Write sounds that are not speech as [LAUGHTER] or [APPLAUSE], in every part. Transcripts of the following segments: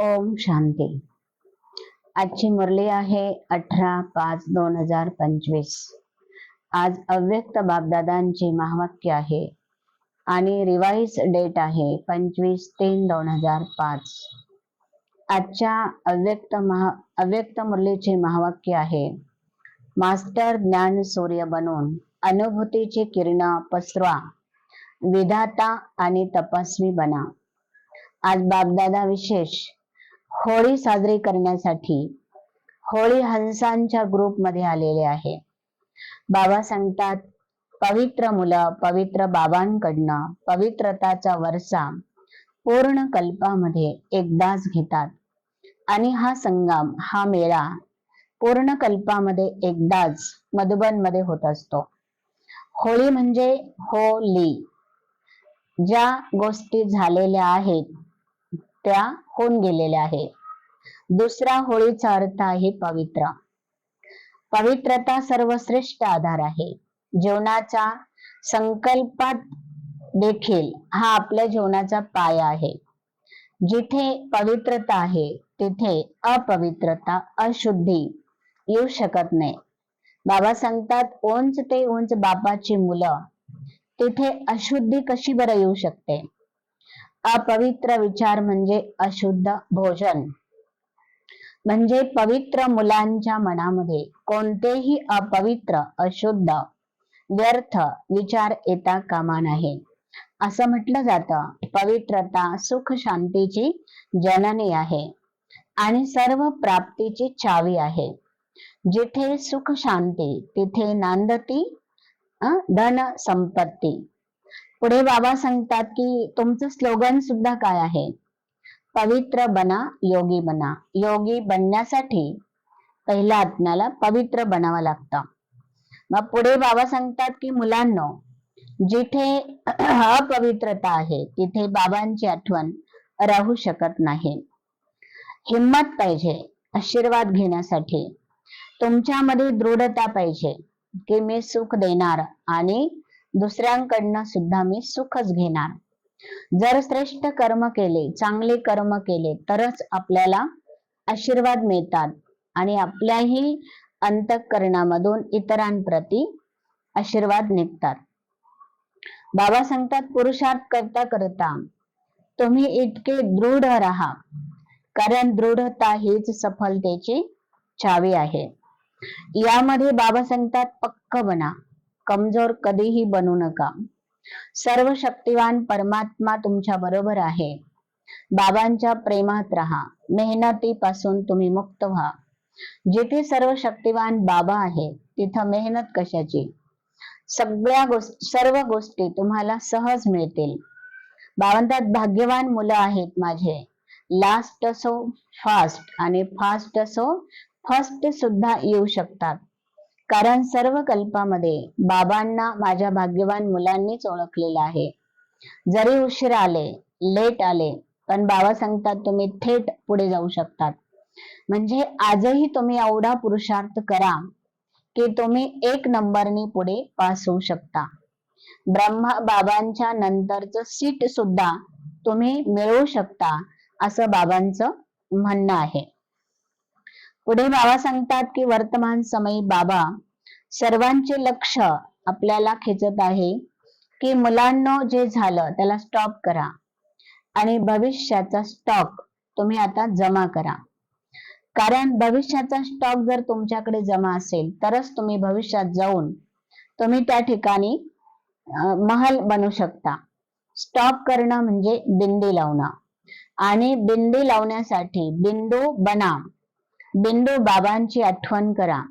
ओम शांती. आजची मुरली आहे अठरा पाच दोन हजार पंचवीस. आज अव्यक्त बापदादांची महावाक्य आहे आणि रिवाईज डेट आहे पंचवीस तीन दोन हजार पाच. आजच्या अव्यक्त महा अव्यक्त मुरलीचे महावाक्य आहे मास्टर ज्ञान सूर्य बनून अनुभूतीची किरण पसरवा विधाता आणि तपस्वी बना. आज बापदादा विशेष होळी साजरी करण्यासाठी होळी हंसांच्या ग्रुपमध्ये आलेले आहे. बाबा सांगतात पवित्र मुलं पवित्र बाबांकडनं पवित्रताचा वरसा पूर्ण कल्पामध्ये एकदाच घेतात. आणि हा संगम हा मेळा पूर्ण कल्पामध्ये एकदाच मधुबनमध्ये होत असतो. होळी म्हणजे होली. ज्या गोष्टी झालेल्या आहेत त्या होऊन गेलेल्या आहे. दुसरा होळीचा अर्थ आहे पवित्र. पवित्रता सर्वश्रेष्ठ आधार आहे. जीवनाचा संकल्पात देखील हा आपल्या जीवनाचा पाया आहे. जिथे पवित्रता आहे तिथे अपवित्रता अशुद्धी येऊ शकत नाही. बाबा सांगतात उंच ते उंच बापाची मुलं तिथे अशुद्धी कशी बरं येऊ शकते? अपवित्र विचार म्हणजे अशुद्ध भोजन. म्हणजे पवित्र मुलांच्या मनामध्ये कोणतेही अपवित्र अशुद्ध व्यर्थ विचार येता कामा नाही असं म्हटलं जातं. पवित्रता सुख शांतीची जननी आहे आणि सर्व प्राप्तीची चावी आहे. जिथे सुख शांती तिथे नांदती धन संपत्ती. पुढे बाबा सांगतात की तुमचं स्लोगन सुद्धा काय आहे? पवित्र बना योगी बना. योगी बनण्यासाठी पहिला आत्म्याला पवित्र बनावं लागतं. मग पुढे बाबा सांगतात की मुलांना जिथे [CLEARS THROAT] अपवित्रता आहे तिथे बाबांची आठवण राहू शकत नाही. हिंमत पाहिजे आशीर्वाद घेण्यासाठी. तुमच्यामध्ये दृढता पाहिजे की मी सुख देणार आणि दुसऱ्यांकडनं सुद्धा मी सुखच घेणार. जर श्रेष्ठ कर्म केले चांगले कर्म केले तरच आपल्याला आशीर्वाद मिळतात आणि आपल्याही अंतकरणामधून इतरांप्रती आशीर्वाद निघतात. बाबा सांगतात पुरुषार्थ करता करता तुम्ही इतके दृढ राहा कारण दृढता हीच सफलतेची चावी आहे. यामध्ये बाबा सांगतात पक्क बना. कमजोर कधीही बनू नका. सर्व शक्तिवान परमात्मा तुमच्या बरोबर आहे. बाबांच्या प्रेमात राहा. मेहनतीपासून तुम्ही मुक्त व्हा. जिथे सर्व शक्तिवान बाबा आहे तिथं मेहनत कशाची? सगळ्या गोष्टी सर्व गोष्टी तुम्हाला सहज मिळतील. बावंतात भाग्यवान मुलं आहेत माझे. लास्ट असो फास्ट आणि फास्ट असो फर्स्ट सुद्धा येऊ शकतात. कारण सर्व कल्पामध्ये बाबांना माझ्या भाग्यवान मुलांनीच ओळखलेलं आहे. जरी उशीर आले लेट आले पण बाबा सांगतात तुम्ही थेट पुढे जाऊ शकतात. म्हणजे आजही तुम्ही एवढा पुरुषार्थ करा की तुम्ही एक नंबरनी पुढे पास होऊ शकता. ब्रह्मा बाबांच्या नंतरचं सीट सुद्धा तुम्ही मिळवू शकता असं बाबांचं म्हणणं आहे. पुढे बाबा सांगतात की वर्तमान समयी बाबा सर्वांचे लक्ष आपल्याला खेचत आहे की मुलांना जे झालं त्याला स्टॉप करा. आणि भविष्याचा स्टॉक तुम्ही आता जमा करा. कारण भविष्याचा स्टॉक जर तुमच्याकडे जमा असेल तरच तुम्ही भविष्यात जाऊन तुम्ही त्या ठिकाणी महल बनू शकता. स्टॉप करणं म्हणजे बिंदी लावणं. आणि बिंदी लावण्यासाठी बिंदू बना. बिंदू बाबांची आठवण करा.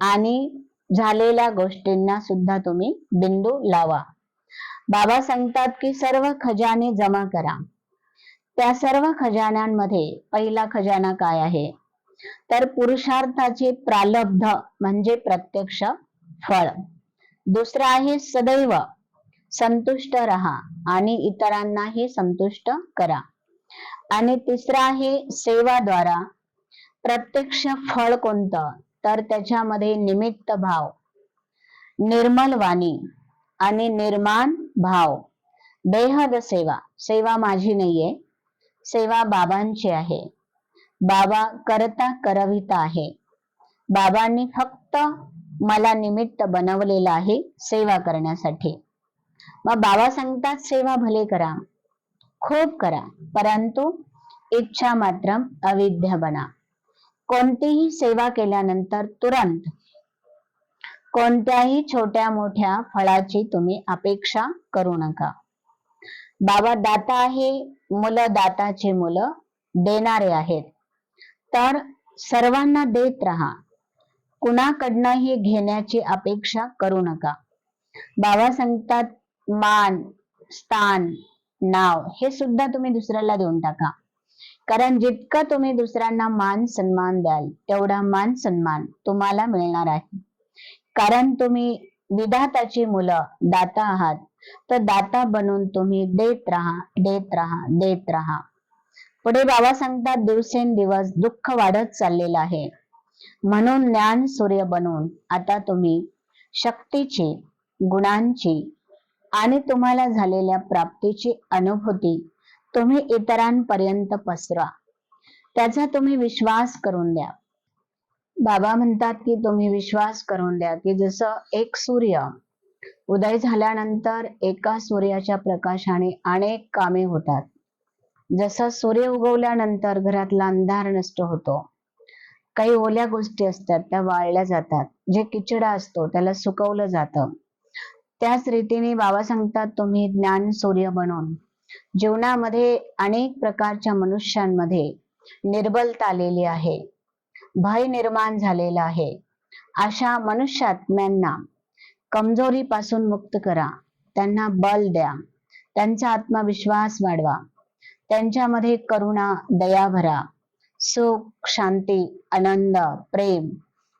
आणि झालेल्या गोष्टींना सुद्धा तुम्ही बिंदू लावा. बाबा सांगतात की सर्व खजाने जमा करा. त्या सर्व खजान्यांमध्ये पहिला खजाना काय आहे? तर पुरुषार्थाचे प्रालब्ध म्हणजे प्रत्यक्ष फळ. दुसरा आहे सदैव. संतुष्ट रहा आणि इतरांनाही संतुष्ट करा. आणि तिसरा आहे सेवाद्वारा प्रत्यक्ष फळ कोणतं? तर त्याच्यामध्ये निमित्त भाव निर्मल वाणी आणि निर्माण भाव. बेहद सेवा. सेवा माझी नाहीये. सेवा बाबांची आहे. बाबा करता करविता आहे. बाबांनी फक्त मला निमित्त बनवलेलं आहे सेवा करण्यासाठी. मग बाबा सांगतात सेवा भले करा खूप करा परंतु इच्छा मात्र अविद्या बना. कोणतीही सेवा केल्यानंतर तुरंत कोणत्याही छोट्या मोठ्या फळाची तुम्ही अपेक्षा करू नका. बाबा दाता आहे मुलं दाताची मुलं देणारे आहेत. तर सर्वांना देत राहा. कुणाकडनंही घेण्याची अपेक्षा करू नका. बाबा सांगतात मान स्थान नाव हे सुद्धा तुम्ही दुसऱ्याला देऊन टाका. कारण जितकं तुम्ही दुसऱ्यांना मान सन्मान द्याल तेवढा मान सन्मान तुम्हाला मिळणार आहे. कारण तुम्ही विधाताची मुलं दाता आहात. तर दाता बनून तुम्ही देत राहा देत राहा देत राहा. पुढे बाबा सांगतात दिवसेंदिवस दुःख वाढत चाललेलं आहे. म्हणून ज्ञान सूर्य बनून आता तुम्ही शक्तीची गुणांची आणि तुम्हाला झालेल्या प्राप्तीची अनुभूती तुम्ही इतरांपर्यंत पसरा. त्याचा तुम्ही विश्वास करून द्या. बाबा म्हणतात की तुम्ही विश्वास करून द्या की जसं एक सूर्य उदय झाल्यानंतर एका सूर्याच्या प्रकाशाने अनेक कामे होतात. जसं सूर्य उगवल्यानंतर घरातला अंधार नष्ट होतो. काही ओल्या गोष्टी असतात त्या वाळल्या जातात. जे किचडा असतो त्याला सुकवलं जातं. त्याच रीतीने बाबा सांगतात तुम्ही ज्ञान सूर्य बनून. जीवनामध्ये अनेक प्रकारच्या मनुष्यांमध्ये निर्बलता आलेली आहे. भय निर्माण झालेला आहे. अशा मनुष्यात्म्यांना कमजोरीपासून मुक्त करा. त्यांना बल द्या. त्यांचा आत्मविश्वास वाढवा. त्यांच्यामध्ये करुणा दया भरा. सुख शांती आनंद प्रेम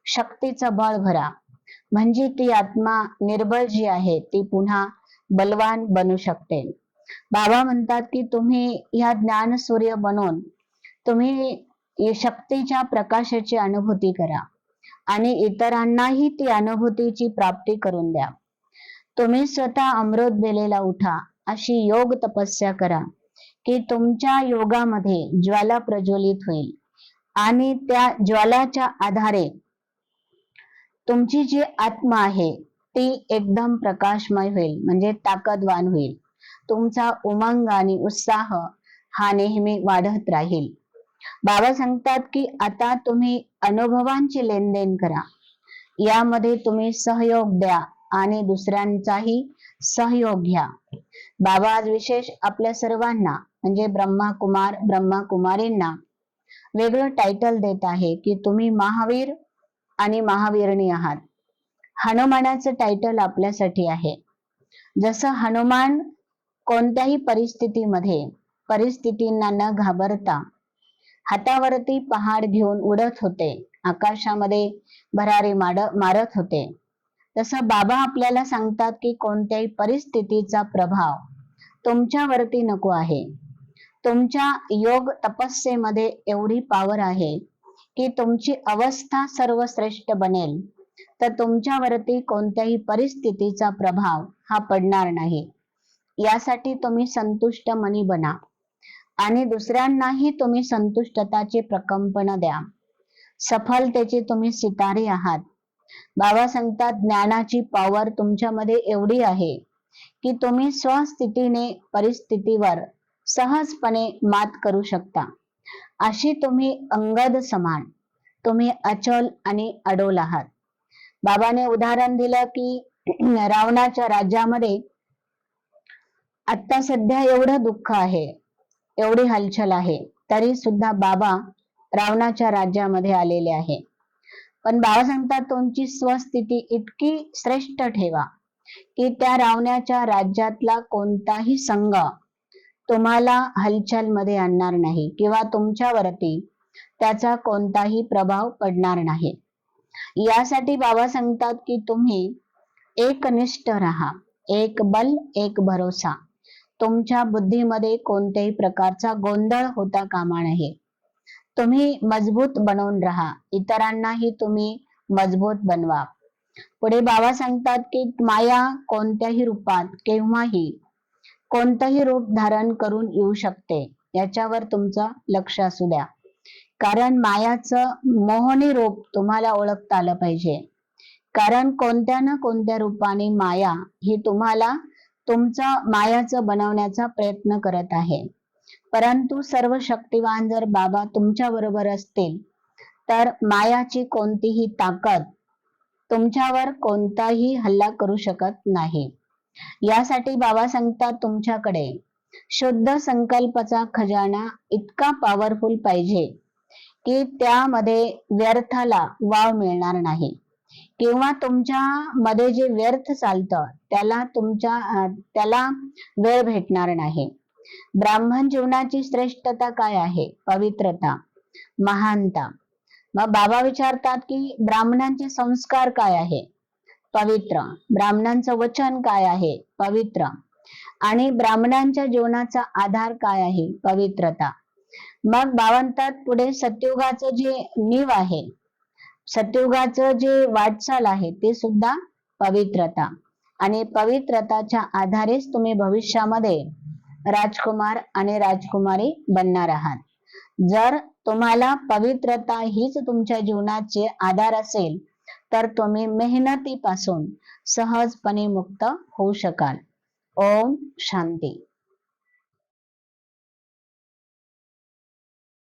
शक्तीचं बळ भरा. म्हणजे ती आत्मा निर्बळ जी आहे ती पुन्हा बलवान बनू शकते. बाबा म्हणतात की तुम्ही ह्या ज्ञान सूर्य बनून तुम्ही शक्तीच्या प्रकाशाची अनुभूती करा आणि इतरांनाही ती अनुभूतीची प्राप्ती करून द्या. तुम्ही स्वतः अमृत दिलेला उठा अशी योग तपस्या करा की तुमच्या योगामध्ये ज्वाला प्रज्वलित होईल आणि त्या ज्वालाच्या आधारे तुमची जी आत्मा आहे ती एकदम प्रकाशमय होईल म्हणजे ताकदवान होईल. तुमचा उमंग आणि उत्साह हा नेहमी वाढत राहील. बाबा सांगतात की आता तुम्ही अनुभवांची लेनदेन करा. यामध्ये तुम्ही सहयोग द्या आणि दुसऱ्यांचाही सहयोग घ्या. बाबा आज विशेष आपल्या सर्वांना म्हणजे ब्रह्मा कुमार ब्रह्मा कुमारींना वेगळं टायटल देत आहे की तुम्ही महावीर आणि महावीरणी आहात. हनुमानाचं टायटल आपल्यासाठी आहे. जसं हनुमान कोणत्याही परिस्थितीमध्ये परिस्थितींना न घाबरता हातावरती पहाड घेऊन उडत होते. आकाशामध्ये भरारी माड मारत होते. तसं बाबा आपल्याला सांगतात की कोणत्याही परिस्थितीचा प्रभाव तुमच्यावरती नको आहे. तुमच्या योग तपस्येमध्ये एवढी पावर आहे की तुमची अवस्था सर्वश्रेष्ठ बनेल. तर तुमच्यावरती कोणत्याही परिस्थितीचा प्रभाव हा पडणार नाही. यासाठी तुम्ही संतुष्ट मनी बना. आणि दुसऱ्यांनाही तुम्ही संतुष्टताचे प्रकंपन द्या. सफलतेचे तुम्ही सितारे आहात. बाबा सांगतात ज्ञानाची पॉवर तुमच्यामध्ये एवढी आहे की तुम्ही स्वस्थितीने परिस्थितीवर सहजपणे मात करू शकता. अशी तुम्ही अंगद समान तुम्ही अचल आणि अडोल आहात. बाबाने उदाहरण दिलं की [CLEARS THROAT] रावणाच्या राज्यामध्ये आता सध्या एवढं दुःख आहे एवढी हलचल आहे तरी सुद्धा बाबा रावणाच्या राज्यामध्ये आलेले आहे. पण बाबा सांगतात तुमची स्वस्थिती इतकी श्रेष्ठ ठेवा की त्या रावण्याच्या राज्यातला कोणताही संघ तुम्हाला हलचलमध्ये आणणार नाही किंवा तुमच्यावरती त्याचा कोणताही प्रभाव पडणार नाही. यासाठी बाबा सांगतात की तुम्ही एकनिष्ठ राहा एक बल एक भरोसा तुमच्या बुद्धीमध्ये कोणत्याही प्रकारचा गोंधळ होता कामा नये. तुम्ही मजबूत बनवून राहा. इतरांनाही तुम्ही मजबूत बनवा. पुढे बाबा सांगतात की माया कोणत्याही रूपात केव्हाही कोणतंही रूप धारण करून येऊ शकते. याच्यावर तुमचं लक्ष असू द्या. कारण मायाचं मोहनी रूप तुम्हाला ओळखता आलं पाहिजे. कारण कोणत्या ना कोणत्या रूपाने माया ही तुम्हाला तुमचं मायाचं बनवण्याचा प्रयत्न करत आहे. परंतु सर्व शक्तिवान जर बाबा तुमच्या बरोबर असतील तर मायाची कोणतीही ताकद तुमच्यावर कोणताही हल्ला करू शकत नाही. यासाठी बाबा सांगतात तुमच्याकडे शुद्ध संकल्पाचा खजाना इतका पॉवरफुल पाहिजे की त्यामध्ये व्यर्थाला वाव मिळणार नाही. किंवा तुमच्या मध्ये जे व्यर्थ चालतं त्याला तुमच्या त्याला वेळ भेटणार नाही. ब्राह्मण जीवनाची श्रेष्ठता काय आहे? पवित्रता महानता. मग बाबा विचारतात की ब्राह्मणांचे संस्कार काय आहे? पवित्र. ब्राह्मणांचं वचन काय आहे? पवित्र. आणि ब्राह्मणांच्या जीवनाचा आधार काय आहे? पवित्रता. मग बावंतात पुढे सत्युगाचं जे नीव आहे सत्ययुगाचं जे वाटचाल आहे ते सुद्धा पवित्रता. आणि पवित्रताच्या आधारेच तुम्ही भविष्यामध्ये राजकुमार आणि राजकुमारी बनणार आहात. जर तुम्हाला पवित्रता हीच तुमच्या जीवनाचे आधार असेल तर तुम्ही मेहनतीपासून सहजपणे मुक्त होऊ शकाल. ओम शांती.